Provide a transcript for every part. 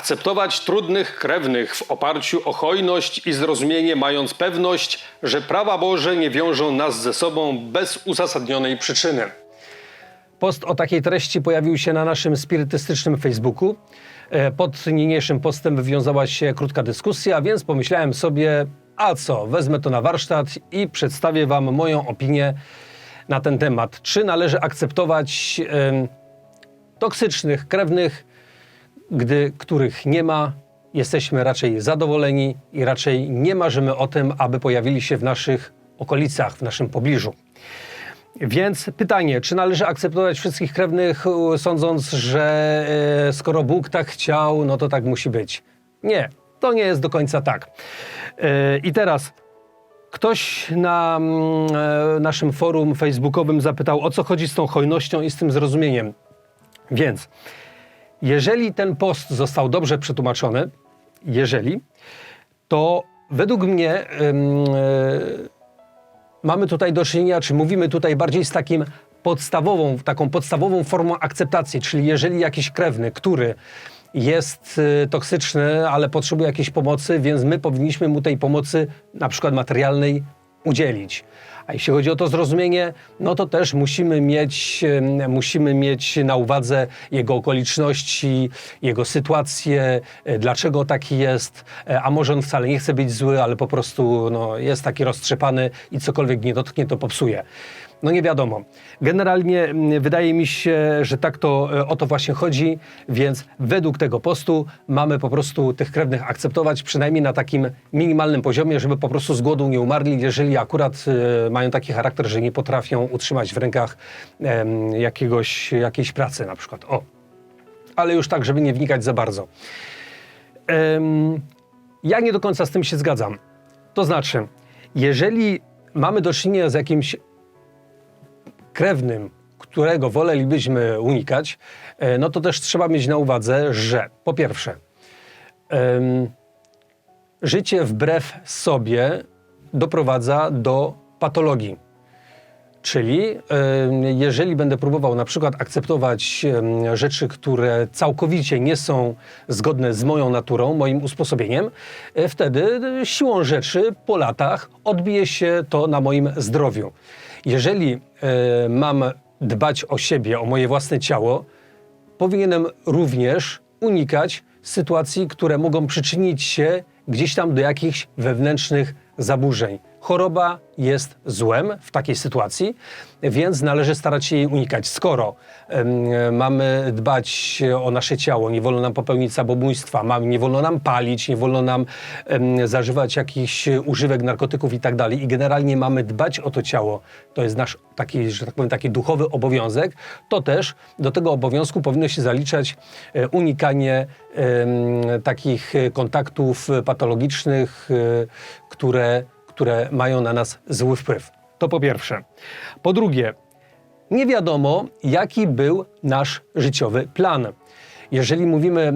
Akceptować trudnych krewnych w oparciu o hojność i zrozumienie, mając pewność, że prawa Boże nie wiążą nas ze sobą bez uzasadnionej przyczyny. Post o takiej treści pojawił się na naszym spirytystycznym Facebooku. E, Pod niniejszym postem wywiązała się krótka dyskusja, więc pomyślałem sobie, a co, wezmę to na warsztat i przedstawię Wam moją opinię na ten temat. Czy należy akceptować toksycznych krewnych, gdy których nie ma, jesteśmy raczej zadowoleni i raczej nie marzymy o tym, aby pojawili się w naszych okolicach, w naszym pobliżu. Więc pytanie, czy należy akceptować wszystkich krewnych, sądząc, że e, skoro Bóg tak chciał, no to tak musi być? Nie, to nie jest do końca tak. E, I teraz ktoś na mm, e, naszym forum facebookowym zapytał, o co chodzi z tą hojnością i z tym zrozumieniem. Więc jeżeli ten post został dobrze przetłumaczony, jeżeli, to według mnie e, mamy tutaj do czynienia, czy mówimy tutaj bardziej z takim podstawową, taką podstawową formą akceptacji, czyli jeżeli jakiś krewny, który jest y, toksyczny, ale potrzebuje jakiejś pomocy, więc my powinniśmy mu tej pomocy, na przykład materialnej, udzielić. A jeśli chodzi o to zrozumienie, no to też musimy mieć, musimy mieć na uwadze jego okoliczności, jego sytuację, e, dlaczego taki jest, e, a może on wcale nie chce być zły, ale po prostu no, jest taki roztrzepany i cokolwiek nie dotknie, to popsuje. No nie wiadomo. Generalnie mm, wydaje mi się, że tak to e, o to właśnie chodzi, więc według tego postu mamy po prostu tych krewnych akceptować przynajmniej na takim minimalnym poziomie, żeby po prostu z głodu nie umarli, jeżeli akurat e, mają taki charakter, że nie potrafią utrzymać w rękach jakiegoś, jakiejś pracy na przykład. O. Ale już tak, żeby nie wnikać za bardzo. Ja nie do końca z tym się zgadzam. To znaczy, jeżeli mamy do czynienia z jakimś krewnym, którego wolelibyśmy unikać, e, no to też trzeba mieć na uwadze, że po pierwsze, em, życie wbrew sobie doprowadza do patologii. Czyli jeżeli będę próbował na przykład akceptować rzeczy, które całkowicie nie są zgodne z moją naturą, moim usposobieniem, e, wtedy e, siłą rzeczy po latach odbije się to na moim zdrowiu. Jeżeli e, mam dbać o siebie, o moje własne ciało, powinienem również unikać sytuacji, które mogą przyczynić się gdzieś tam do jakichś wewnętrznych zaburzeń. Choroba jest złem w takiej sytuacji, więc należy starać się jej unikać. Skoro em, mamy dbać o nasze ciało, nie wolno nam popełnić samobójstwa, nie wolno nam palić, nie wolno nam em, zażywać jakichś używek, narkotyków i tak dalej i generalnie mamy dbać o to ciało, to jest nasz taki, że tak powiem, taki duchowy obowiązek, to też do tego obowiązku powinno się zaliczać e, unikanie em, takich kontaktów patologicznych, e, które które mają na nas zły wpływ. To po pierwsze. Po drugie, nie wiadomo, jaki był nasz życiowy plan. Jeżeli mówimy,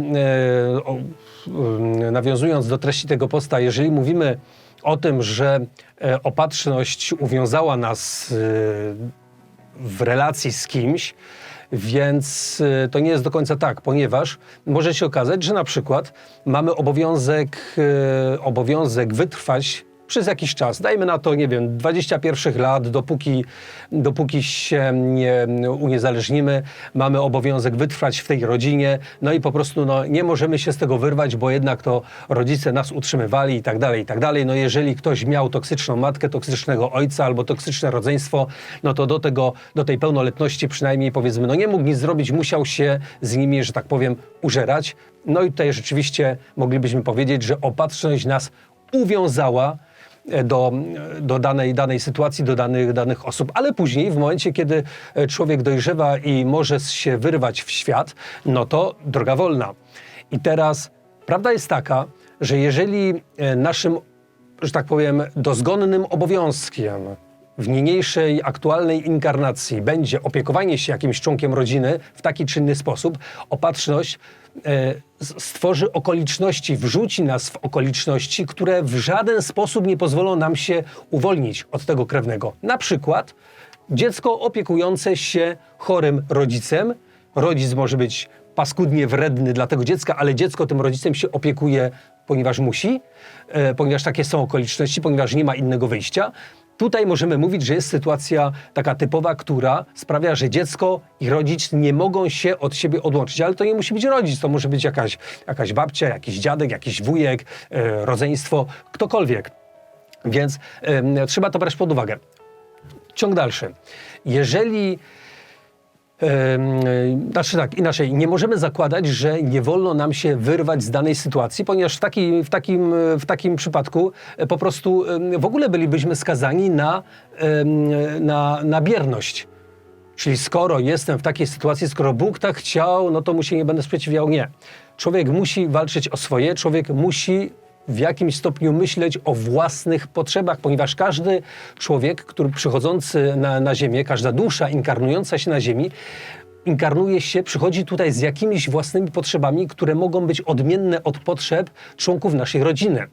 e, o, e, nawiązując do treści tego posta, jeżeli mówimy o tym, że e, opatrzność uwiązała nas e, w relacji z kimś, więc y, to nie jest do końca tak, ponieważ może się okazać, że na przykład mamy obowiązek, y, obowiązek wytrwać przez jakiś czas, dajmy na to, nie wiem, 21 lat, dopóki, dopóki się nie uniezależnimy, mamy obowiązek wytrwać w tej rodzinie, no i po prostu no, nie możemy się z tego wyrwać, bo jednak to rodzice nas utrzymywali i tak dalej, i tak dalej. No jeżeli ktoś miał toksyczną matkę, toksycznego ojca albo toksyczne rodzeństwo, no to do tego, do tej pełnoletności przynajmniej powiedzmy, no nie mógł nic zrobić, musiał się z nimi, że tak powiem, użerać. No i tutaj rzeczywiście moglibyśmy powiedzieć, że opatrzność nas uwiązała do, do danej, danej sytuacji, do danych, danych osób, ale później, w momencie, kiedy e, człowiek dojrzewa i może się wyrwać w świat, no to droga wolna. I teraz prawda jest taka, że jeżeli e, naszym, że tak powiem, dozgonnym obowiązkiem w niniejszej aktualnej inkarnacji będzie opiekowanie się jakimś członkiem rodziny w taki czy inny sposób, opatrzność e, stworzy okoliczności, wrzuci nas w okoliczności, które w żaden sposób nie pozwolą nam się uwolnić od tego krewnego. Na przykład dziecko opiekujące się chorym rodzicem. Rodzic może być paskudnie wredny dla tego dziecka, ale dziecko tym rodzicem się opiekuje, ponieważ musi, e, ponieważ takie są okoliczności, ponieważ nie ma innego wyjścia. Tutaj możemy mówić, że jest sytuacja taka typowa, która sprawia, że dziecko i rodzic nie mogą się od siebie odłączyć. Ale to nie musi być rodzic, to może być jakaś, jakaś babcia, jakiś dziadek, jakiś wujek, e, rodzeństwo, ktokolwiek. Więc em, trzeba to brać pod uwagę. Ciąg dalszy. Jeżeli Znaczy tak, inaczej, nie możemy zakładać, że nie wolno nam się wyrwać z danej sytuacji, ponieważ w, taki, w, takim, w takim przypadku e, po prostu w ogóle bylibyśmy skazani na, na, na bierność. Czyli skoro jestem w takiej sytuacji, skoro Bóg tak chciał, no to mu się nie będę sprzeciwiał. Nie. Człowiek musi walczyć o swoje, człowiek musi w jakimś stopniu myśleć o własnych potrzebach, ponieważ każdy człowiek, który przychodzący na, na Ziemię, każda dusza inkarnująca się na Ziemi, inkarnuje się, przychodzi tutaj z jakimiś własnymi potrzebami, które mogą być odmienne od potrzeb członków naszej rodziny.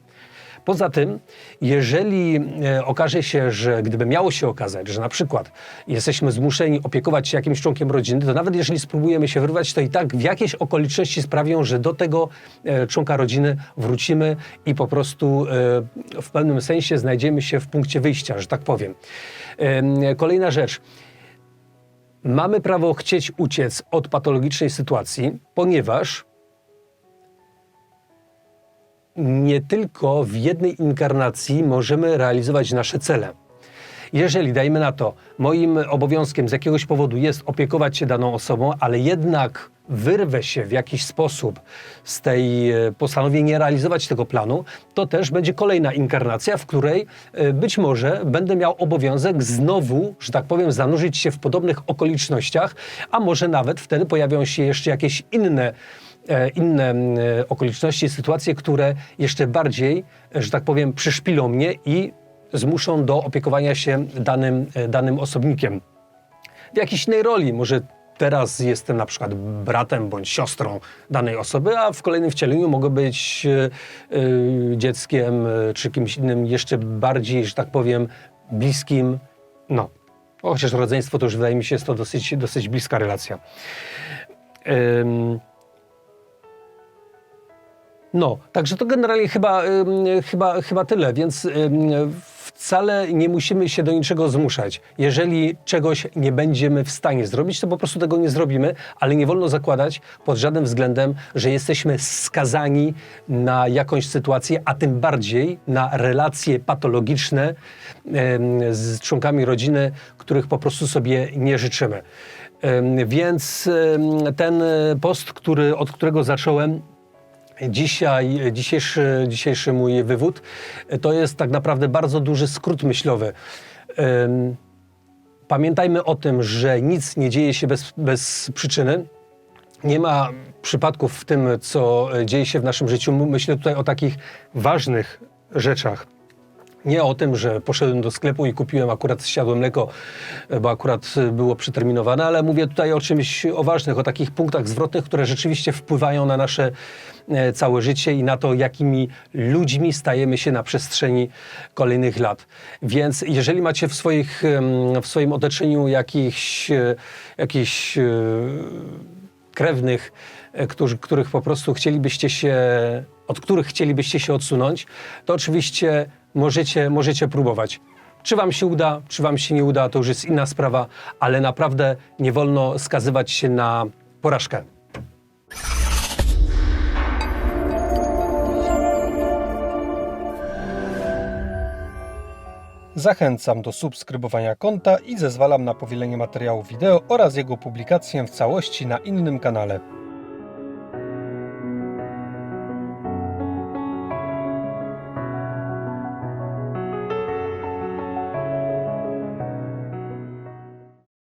Poza tym, jeżeli e, okaże się, że gdyby miało się okazać, że na przykład jesteśmy zmuszeni opiekować się jakimś członkiem rodziny, to nawet jeżeli spróbujemy się wyrwać, to i tak w jakieś okoliczności sprawią, że do tego e, członka rodziny wrócimy i po prostu e, w pewnym sensie znajdziemy się w punkcie wyjścia, że tak powiem. Em, Kolejna rzecz. Mamy prawo chcieć uciec od patologicznej sytuacji, ponieważ nie tylko w jednej inkarnacji możemy realizować nasze cele. Jeżeli, dajmy na to, moim obowiązkiem z jakiegoś powodu jest opiekować się daną osobą, ale jednak wyrwę się w jakiś sposób z tej, e, postanowię nie realizować tego planu, to też będzie kolejna inkarnacja, w której e, być może będę miał obowiązek znowu, że tak powiem, zanurzyć się w podobnych okolicznościach, a może nawet wtedy pojawią się jeszcze jakieś inne inne m, e, okoliczności, sytuacje, które jeszcze bardziej, e, że tak powiem, przyszpilą mnie i zmuszą do opiekowania się danym, e, danym osobnikiem. W jakiejś innej roli, może teraz jestem na przykład bratem bądź siostrą danej osoby, a w kolejnym wcieleniu mogę być e, e, dzieckiem e, czy kimś innym jeszcze bardziej, że tak powiem, bliskim. No, chociaż rodzeństwo to już wydaje mi się jest to dosyć, dosyć bliska relacja. Em, no, także to generalnie chyba, chyba, chyba tyle, więc wcale nie musimy się do niczego zmuszać. Jeżeli czegoś nie będziemy w stanie zrobić, to po prostu tego nie zrobimy, ale nie wolno zakładać pod żadnym względem, że jesteśmy skazani na jakąś sytuację, a tym bardziej na relacje patologiczne z członkami rodziny, których po prostu sobie nie życzymy. Ym, Więc ten post, który, od którego zacząłem, Dzisiaj, dzisiejszy, dzisiejszy mój wywód to jest tak naprawdę bardzo duży skrót myślowy. Pamiętajmy o tym, że nic nie dzieje się bez, bez przyczyny. Nie ma przypadków w tym, co dzieje się w naszym życiu. Myślę tutaj o takich ważnych rzeczach. Nie o tym, że poszedłem do sklepu i kupiłem akurat zsiadłe mleko, bo akurat było przeterminowane, ale mówię tutaj o czymś o ważnych, o takich punktach zwrotnych, które rzeczywiście wpływają na nasze e, całe życie i na to, jakimi ludźmi stajemy się na przestrzeni kolejnych lat. Więc jeżeli macie w, swoich, w swoim otoczeniu jakichś, e, jakichś e, krewnych, którzy, których po prostu chcielibyście się, od których chcielibyście się odsunąć, to oczywiście możecie, możecie próbować. Czy wam się uda, czy wam się nie uda, to już jest inna sprawa, ale naprawdę nie wolno skazywać się na porażkę. Zachęcam do subskrybowania konta i zezwalam na powielenie materiału wideo oraz jego publikację w całości na innym kanale.